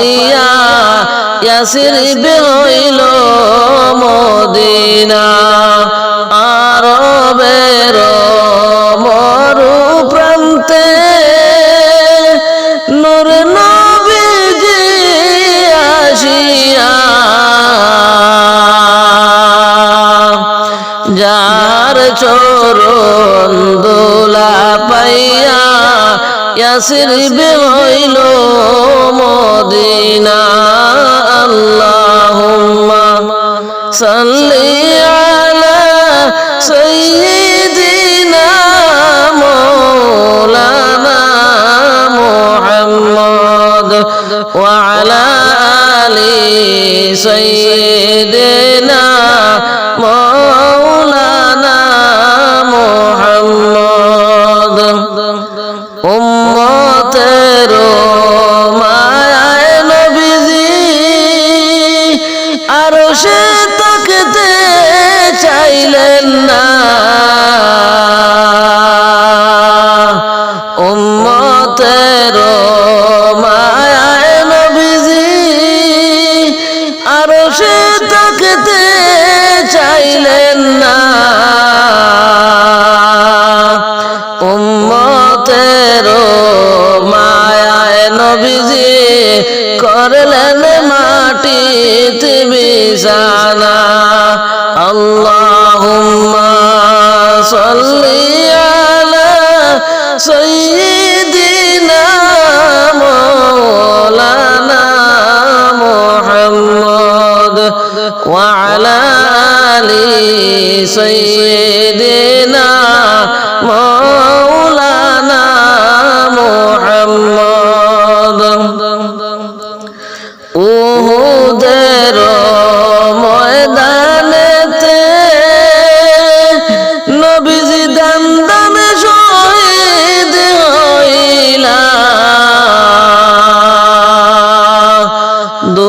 পাইয়া ইয়াসির হইল মদিনা। আরবের মরু প্রান্তে নূর নবীজি আসিয়া। যার চরণ ইয়াসির হইল মদিনা আল্লাহুম্মা সাল্লি 是。Allah.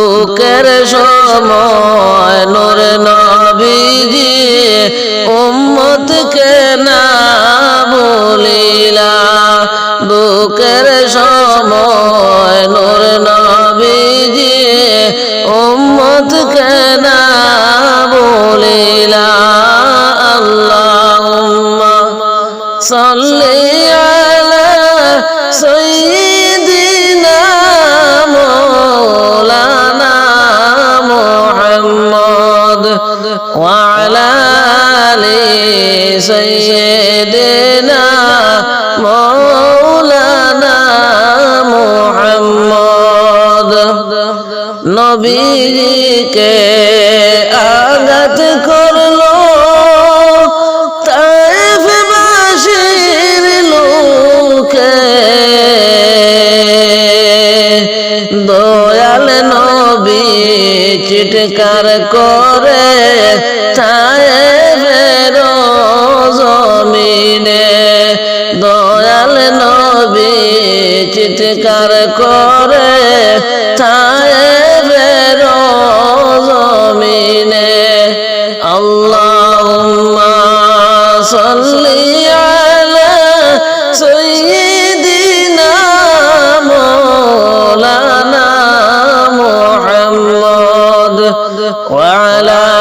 দুঃখের সময় নূর নবীজি উম্মতকে না বলিলা দুঃখের সময় নূর নবীজি উম্মতকে না বলিলা আল্লাহুম্মা সাল্লি আলা আলি সাইয়্যিদিনা মাওলানা মুহাম্মদ নবীকে আঘাত করল তাইফবাসীর লোকে দয়াল নবী চিৎকার করে দিদার করে তায়ে বেরো জমিনে আল্লাহুম্মা সাল্লি আলা সাইয়্যিদিনা মাওলানা মুহাম্মদ ওয়া আলা